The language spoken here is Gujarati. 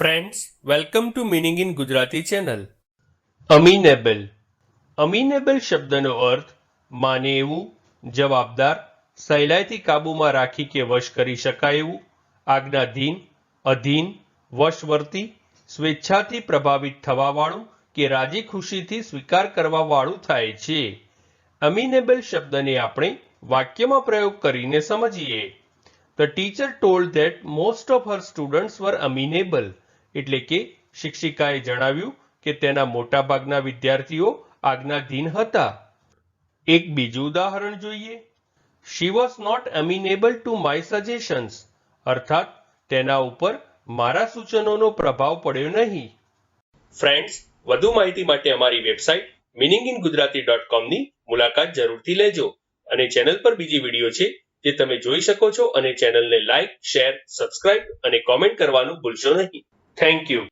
Friends welcome to meaning in Gujarati channel amenable amenable શબ્દનો અર્થ માને એવું, જવાબદાર, સહેલાઈથી કાબૂમાં રાખી કે વશ કરી શકાય એવું, આજ્ઞાધીન, અધીન, વશવર્તી, સ્વેચ્છાથી પ્રભાવિત થવાવાળું કે રાજી ખુશીથી સ્વીકાર કરવાવાળું થાય છે. અમીનેબલ શબ્દને આપણે વાક્યમાં પ્રયોગ કરીને સમજીએ. The teacher told that most of her students were amenable એટલે કે શિક્ષિકાએ જણાવ્યું કે તેના મોટાભાગના વિદ્યાર્થીઓ આજ્ઞાધીન હતા. એક બીજું ઉદાહરણ જોઈએ. She was not amenable to my suggestions અર્થાત, તેના ઉપર મારા સૂચનોનો પ્રભાવ પડ્યો નહીં. ફ્રેન્ડ્સ વધુ માહિતી માટે અમારી website meaning in Gujarati dot કોમની મુલાકાત જરૂરથી લેજો અને ચેનલ પર બીજી વીડિયો છે જે તમે જોઈ શકો છો અને ચેનલને લાઇક શેર સબસ્ક્રાઇબ અને કોમેન્ટ કરવાનું ભૂલશો નહીં. Thank you.